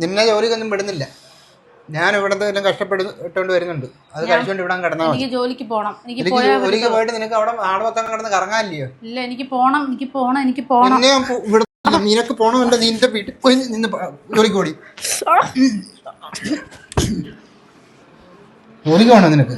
നിന്നെ ജോലിക്കൊന്നും വിടുന്നില്ല. ഞാൻ ഇവിടുന്ന് എല്ലാം കഷ്ടപ്പെട്ടുകൊണ്ട് വരുന്നുണ്ട്. അത് കഴിച്ചുകൊണ്ട് ഇവിടെ കിടന്നാൽ എനിക്ക് ജോലിക്ക് പോണം. എനിക്ക് ജോലിക്ക് പോയിട്ട് നിനക്ക് അവിടെ ആട് മൊത്തം കിടന്ന് കറങ്ങാനില്ലയോ? ഇല്ല എനിക്ക് പോണം എനിക്ക് പോണം എനിക്ക് പോണം. ഇവിടെ നിനക്ക് പോണമുണ്ട്? നിന്റെ വീട്ടിൽ പോയി നിന്ന് ജോലിക്ക് ഓടി. ജോലിക്ക് വേണോ നിനക്ക്?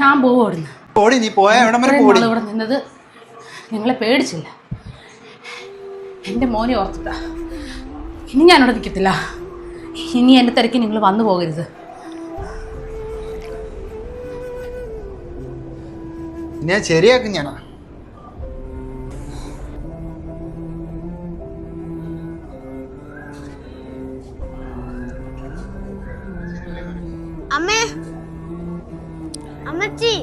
ഞാൻ പോവും ഇവിടുന്ന് ഓടി നീ പോയാ എവിടം വരെ ഇത്രയും ഓടി നാൾ ഇവിടെ നിന്നത് നിങ്ങളെ പേടിച്ചില്ല. എന്റെ മോനെ ഓർത്തിട്ടാ. ഇനി ഞാനിവിടെ നിൽക്കത്തില്ല ഇനി എന്റെ തിരക്ക് നിങ്ങൾ വന്നു പോകരുത്. ഞാൻ ശരിയാക്കും ഞാനാ. അമ്മേ അമ്മച്ചി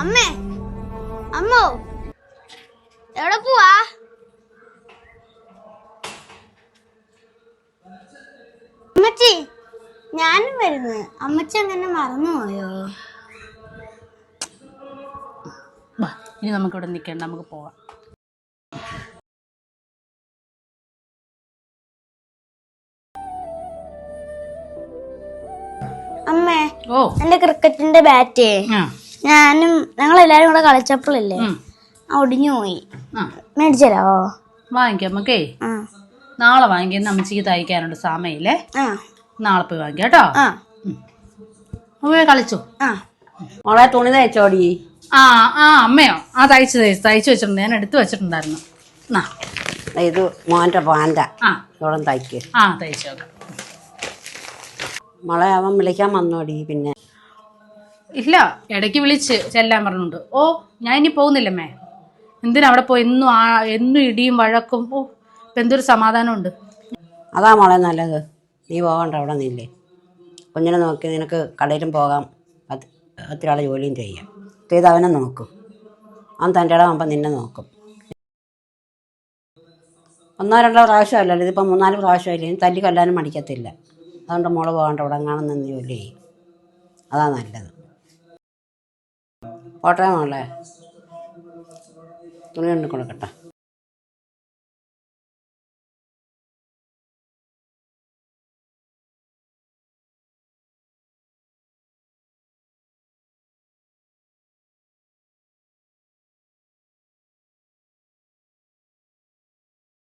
അമ്മേ അമ്മോ എവിടെ പോവാ? അമ്മച്ചി ഞാനും വരുന്നു. അമ്മച്ചി അങ്ങനെ മറന്നുപോയോ ഇനി നമുക്കിവിടെ നിൽക്കേണ്ട നമുക്ക് പോവാം. അമ്മേ എന്റെ ക്രിക്കറ്റിന്റെ ബാറ്റ് ഞാനും ഞങ്ങൾ എല്ലാരും കൂടെ കളിച്ചപ്പോഴല്ലേ ഒടിഞ്ഞു പോയി. ആ. മേടിച്ചു വാങ്ങിക്കാം നമുക്കേ. ആ. നാളെ വാങ്ങിക്കാൻ അമ്മച്ചിക്ക് തയ്ക്കാനുണ്ട് സമയല്ലേ? ആ. നാളെ പോയി വാങ്ങിക്കാം കേട്ടോ? കളിച്ചോ? ആ. മോളെ തുണി തയ്ച്ചോടി. ആ ആ അമ്മയോ? ആ തയ്ച്ച് തയ്ച്ച് തയ്ച്ചു വെച്ചിട്ടുണ്ട്. ഞാൻ എടുത്തു വെച്ചിട്ടുണ്ടായിരുന്നു. ആ ഇത് മോന്റെ പാന്റ ആ. ഇവിടെ തയ്ക്ക്. ആ തയ്ച്ചു നോക്കാം. മോളെ അവൻ വിളിക്കാൻ വന്നോടി പിന്നെ. ഇല്ല ഇടയ്ക്ക് വിളിച്ച് ചെല്ലാൻ പറഞ്ഞുണ്ട് ഓ ഞാൻ ഇനി പോകുന്നില്ലമ്മേ. എന്തിനാ അവിടെ പോയി? എന്നും ആ എന്നും ഇടിയും വഴക്കും. ഓ ഇപ്പം എന്തൊരു സമാധാനമുണ്ട്. അതാ മോളെ നല്ലത്. നീ പോകണ്ട അവിടെ നിന്നില്ലേ കുഞ്ഞിനെ നോക്കി നിനക്ക് കടയിലും പോകാം. അത് ഒത്തിരി ആളെ ജോലിയും ചെയ്യാം. ചെയ്ത് അവനെ നോക്കും. അവൻ തന്റെ ഇടമാകുമ്പോൾ നിന്നെ നോക്കും. ഒന്നോ രണ്ടോ പ്രാവശ്യമല്ലല്ലോ ഇതിപ്പോൾ മൂന്നാൽ പ്രാവശ്യമില്ല ഇനി തല്ലി കൊല്ലാനും മടിക്കത്തില്ല. അതുകൊണ്ട് മോൾ പോകാണ്ട് ഇവിടെ കാണുന്ന ജോലി അതാ നല്ലത്. ഓട്ടേ മോളെ. തുണി കൊണ്ട് കൊടുക്കട്ടെ.